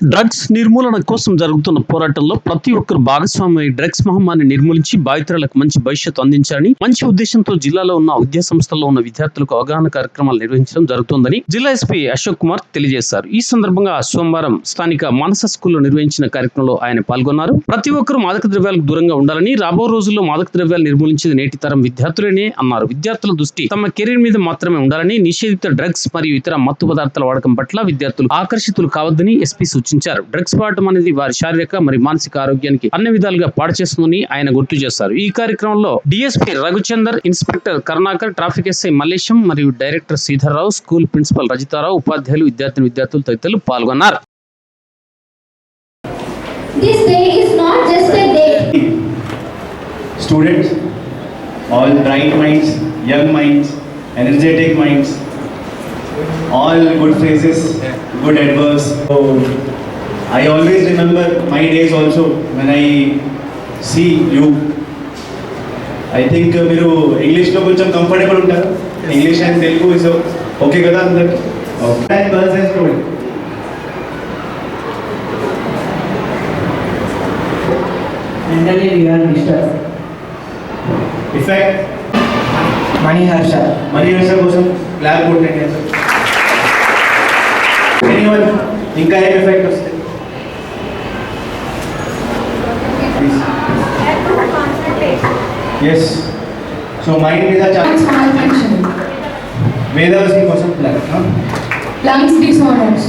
Drugs నిర్మూలన కోసం జరుగుతున్న పోరాటంలో ప్రతి ఒక్కరు భాగస్వామ్య డ్రగ్స్ మహమ్మారిని నిర్మూలించి బాధితులకు మంచి భవిష్యత్తు అందించాలని మంచి ఉద్దేశంతో జిల్లాలో ఉన్న విద్యా సంస్థల్లో ఉన్న విద్యార్థులకు అవగాహన కార్యక్రమాలు నిర్వహించడం జరుగుతోందని జిల్లా ఎస్పీ అశోక్ కుమార్ తెలియజేశారు. ఈ సందర్భంగా సోమవారం స్థానిక మానస స్కూల్లో నిర్వహించిన కార్యక్రమంలో ఆయన పాల్గొన్నారు. ప్రతి ఒక్కరూ మాదక ద్రవ్యాలకు దూరంగా ఉండాలని రాబో రోజుల్లో మాదక ద్రవ్యాలు నిర్మూలించేది నేటి తరం విద్యార్థులేనే అన్నారు. విద్యార్థుల దృష్టి తమ కెరీర్ మీద మాత్రమే ఉండాలని నిషేధిత డ్రగ్స్ మరియు ఇతర మత్తు పదార్థాల వాడకం పట్ల విద్యార్థులు ఆకర్షితులు కావద్దని ఎస్పీ సూచించారు. డ్రగ్స్ వాడటం అనేది వారి శారీరక మరియు మానసిక ఆరోగ్యానికి అన్ని విధాలుగా పాడు చేస్తుందని ఆయన గుర్తు చేశారు ఈ కార్యక్రమంలో DSP Raghuchander inspector Karunakar traffic SI Mallesham మరియు director Sridhar Rao school principal Rajitha Rao ఉపాధ్యాయులు విద్యార్థిని విద్యార్థులు తదితరులు పాల్గొన్నారు. This day is not just a day. students, all bright minds, young minds, energetic minds, all good faces, good adverbs. So I always remember my days also when I see you. I think uh, మీరు ఇంగ్లీష్లో కొంచెం comfortable ఉంటారు English and Telugu is okay కదా అందరికి okay and girls and student Mentally we are disturbed. Effect Mani Harsha. Mani Harsha కోసం clap కొట్టండి anyone ఇంకా ఏం ఎఫెక్ట్ వస్తుంది ఎస్ సో మైండ్ మీద చాలా Lungs malfunction, వేదవసి కోసం lungs disorders,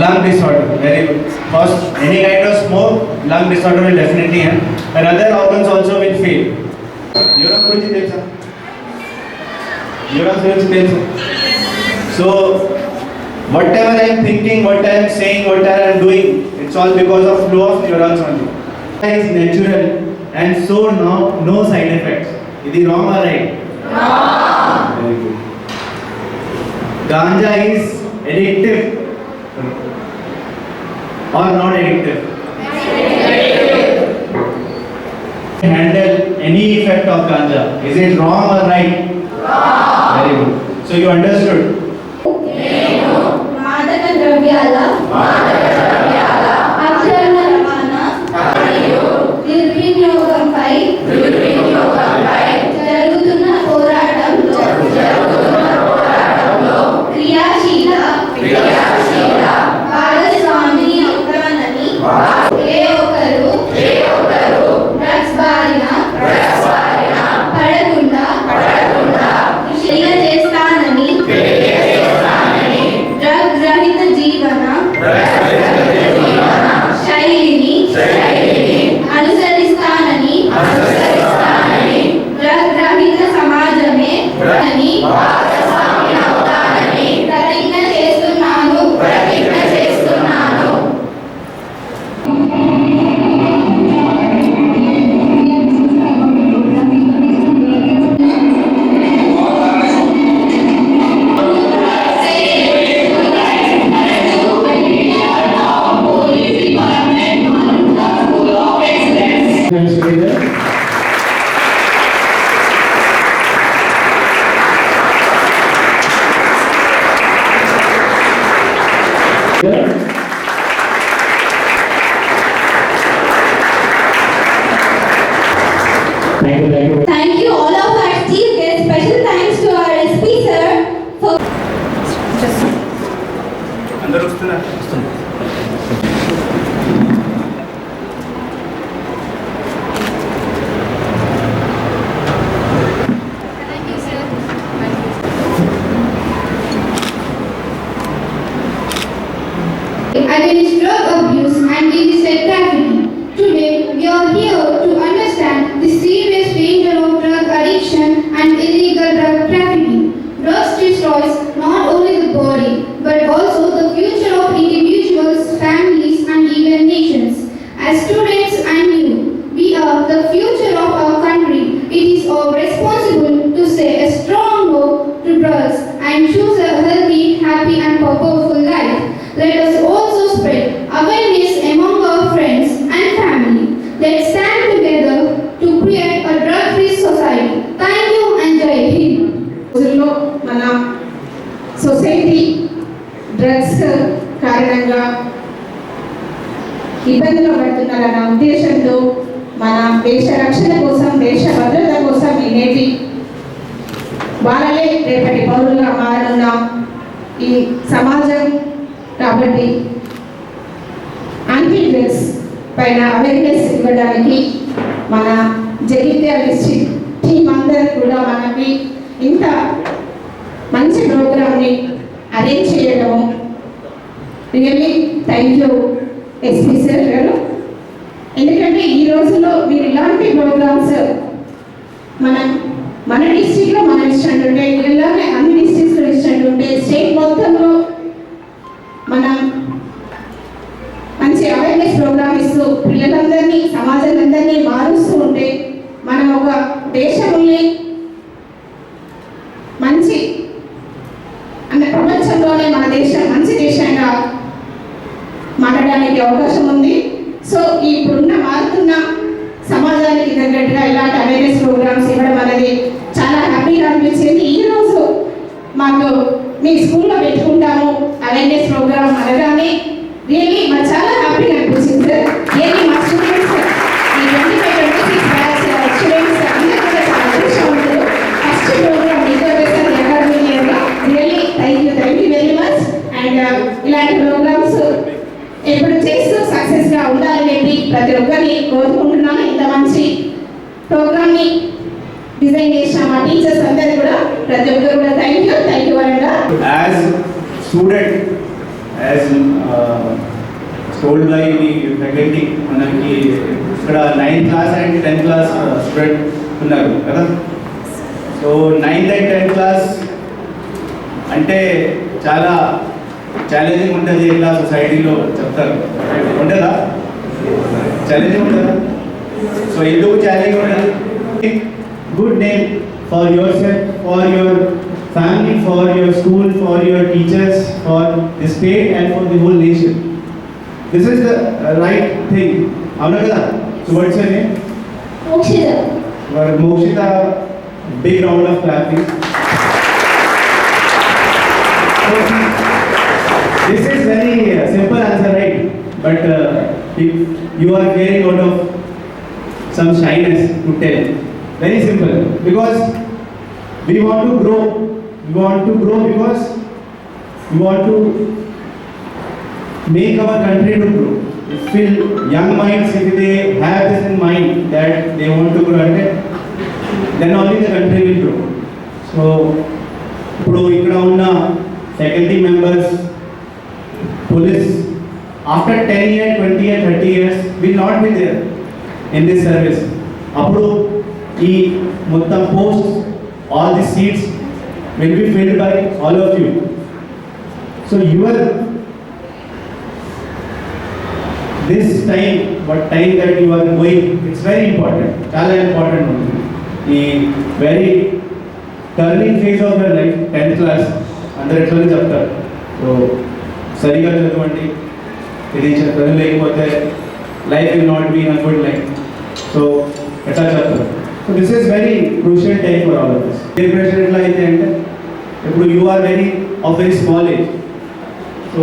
lung disorder very good first any kind of smoke lung disorder will definitely have and other organs also will fail neuron గురించి తెలుసా neurons గురించి తెలుసు Whatever I am thinking, what I am saying, what I am doing, it's all because of flow of neurons only. It is natural and so no, no side effects. Is wrong or right? Wrong. Very good. Ganja is addictive or not addictive? Addictive. Handle any effect of ganja. Is it wrong or right? Wrong. Very good. So you understood. Allah. Thank you, thank you. Thank you all of our chief guests. Special thanks to our SP sir for అందరూ వస్తున్నారు against drug abuse and illicit trafficking. Destroys not only the body but also the future of individuals, families, and even nations. As రక్షణ కోసం దేశ భద్రత కోసం ఈ నేటి వాళ్ళలే రేపటి పౌరులుగా మారనున్న ఈ సమాజం కాబట్టి యాంటీ డ్రగ్స్ పైన అవేర్నెస్ ఇవ్వడానికి మన జగిత్యాల డిస్ట్రిక్ట్ టీం అందరూ కూడా మనకి ఇంత మంచి ప్రోగ్రామ్ని అరేంజ్ చేయడము really thank you SP sir గారు. ఎందుకంటే ఈ రోజుల్లో మీరు ఇలాంటి ప్రోగ్రామ్స్ మనం మన డిస్ట్రిక్ట్లో మనం ఇచ్చినట్టుంటే ఇలాగే అన్ని డిస్ట్రిక్ట్స్లో ఇచ్చినట్టుంటే స్టేట్ మొత్తంలో మనం మంచి అవేర్నెస్ ప్రోగ్రామ్ ఇస్తూ పిల్లలందరినీ సమాజాలందరినీ మారుస్తూ ఉంటే మనం ఒక దేశంలో మంచి అంటే ప్రపంచంలోనే మన దేశం మంచి దేశంగా మారడానికి అవకాశం ఉంది సో ఇప్పుడున్న మారుతున్న సమాజానికి తగ్గట్టుగా ఇలాంటి అవేర్నెస్ ప్రోగ్రామ్స్ ఇవ్వడం అనేది చాలా హ్యాపీగా అనిపించింది. ఈ రోజు మాకు మీ స్కూల్లో పెట్టుకుంటాము. అవేర్నెస్ ప్రోగ్రామ్ అనగానే రియల్లీ మాకు చాలా హ్యాపీగా అనిపించింది. సార్ రియల్లీ మా స్టూడెంట్స్ ఈ twenty five twenty six batch students అందరూ కూడా చాలా అదృష్టవంతులు ఫస్ట్ ప్రోగ్రామ్ రిజర్వేషన్ అకాడమీ ఇయర్లో really thank you thank you very much and ఇలాంటి ప్రోగ్రామ్స్ ఎప్పుడు చేస్తూ సక్సెస్గా ఉండాలని చెప్పి ప్రతి ఒక్కరిని కోరుకుంటున్నాను ఇంత మంచి ప్రోగ్రామ్ని డిజైన్ చేసిన మా టీచర్స్ అందరు కూడా ప్రతి ఒక్కరు కూడా థ్యాంక్ యూ థ్యాంక్ యూ వరంగా as student as told by by faculty మనకి ఇక్కడ ninth class and tenth class student ఉన్నారు కదా? So ninth and tenth class అంటే చాలా ఛాలెంజింగ్ ఉంటుంది ఇలా సొసైటీలో చెప్తారు. ఉంటుందా? ఛాలెంజింగ్ ఉంటుందా? సో ఎందుకు ఛాలెంజింగ్ ఉంటుంది? Good name for yourself for your family, for your school, for your teachers, for the state and for the whole nation. This is the uh, right thing. Amragada, so what's your name? Mokshita. Well, Mokshita, big round of clapping. so, this is very uh, simple answer, right? But uh, if you are carrying out of some shyness to tell. Very simple. Because we want to grow We want to grow because we want to make our country to grow. If will young minds, if they have this in mind that they want to grow, then only the country will grow. So, ఇప్పుడు ఇక్కడ ఉన్న faculty members police after 10 years, 20 years, 30 years will not be there in this service. అప్పుడు ఈ మొత్తం post all the seats will be filled by all of you. So your this time, what time that you are going, it's very important, చాలా important ఉంటుంది ఈ very turning phase of your life tenth class అందరు ఎట్లనే చెప్తారు so సరిగా చదవండి. ఇది చదువు లేకపోతే life will not be in good life so ఎట్లా చెప్తారు so this is very crucial time for all of this a pressure ఎట్లా అయితే అంటే ఇప్పుడు you are very of very small age so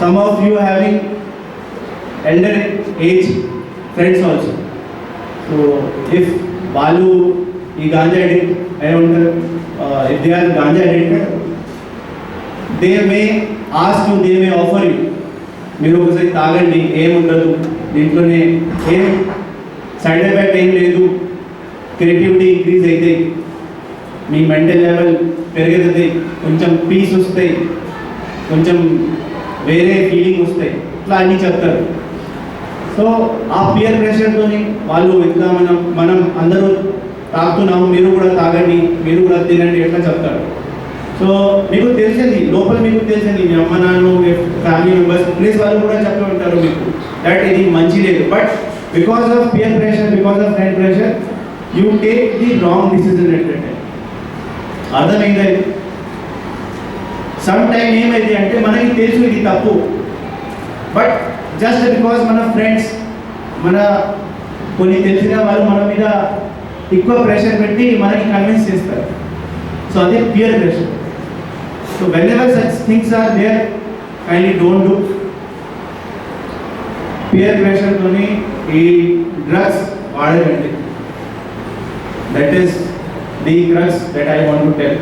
some of you having elder age friends also so if వాళ్ళు ఈ ganja addict అయి ఉంటారు if they are ganja addicted they may ask you they may offer you మీరు ఒకసారి తాగండి ఏముండదు దీంట్లోనే ఏం సైడ్ ఎఫెక్ట్ ఏం లేదు క్రియేటివిటీ ఇంక్రీజ్ అవుతాయి మీ మెంటల్ లెవెల్ పెరుగుతుంది కొంచెం పీస్ వస్తాయి కొంచెం వేరే ఫీలింగ్ వస్తాయి ఇట్లా అన్నీ చెప్తారు. సో ఆ పియర్ ప్రెషర్తో వాళ్ళు ఇట్లా మనం మనం అందరూ తాగుతున్నాము మీరు కూడా తాగండి మీరు కూడా తినండి ఎట్లా చెప్తారు. సో మీకు తెలిసింది లోపల మీకు తెలిసింది మీ అమ్మ నాన్న మీ ఫ్యామిలీ మెంబర్స్ ప్లీజ్ వాళ్ళు కూడా చెప్పి ఉంటారు మీకు. దట్ ఇది మంచి లేదు. But because of peer pressure because of friend pressure you take the wrong decision ఎట్లంటే అర్థమైంది సమ్ టైం ఏమైంది అంటే మనకి తెలుసు ఇది తప్పు. బట్ జస్ట్ బికాస్ మన ఫ్రెండ్స్ మన కొన్ని తెలిసిన వాళ్ళు మన మీద ఎక్కువ ప్రెషర్ పెట్టి మనకి కన్విన్స్ చేస్తారు. సో అదే peer pressure so whenever such things are there kindly don't do peer ప్రెషర్తోని ఈ drugs వాడరండి that is the crux that I want to tell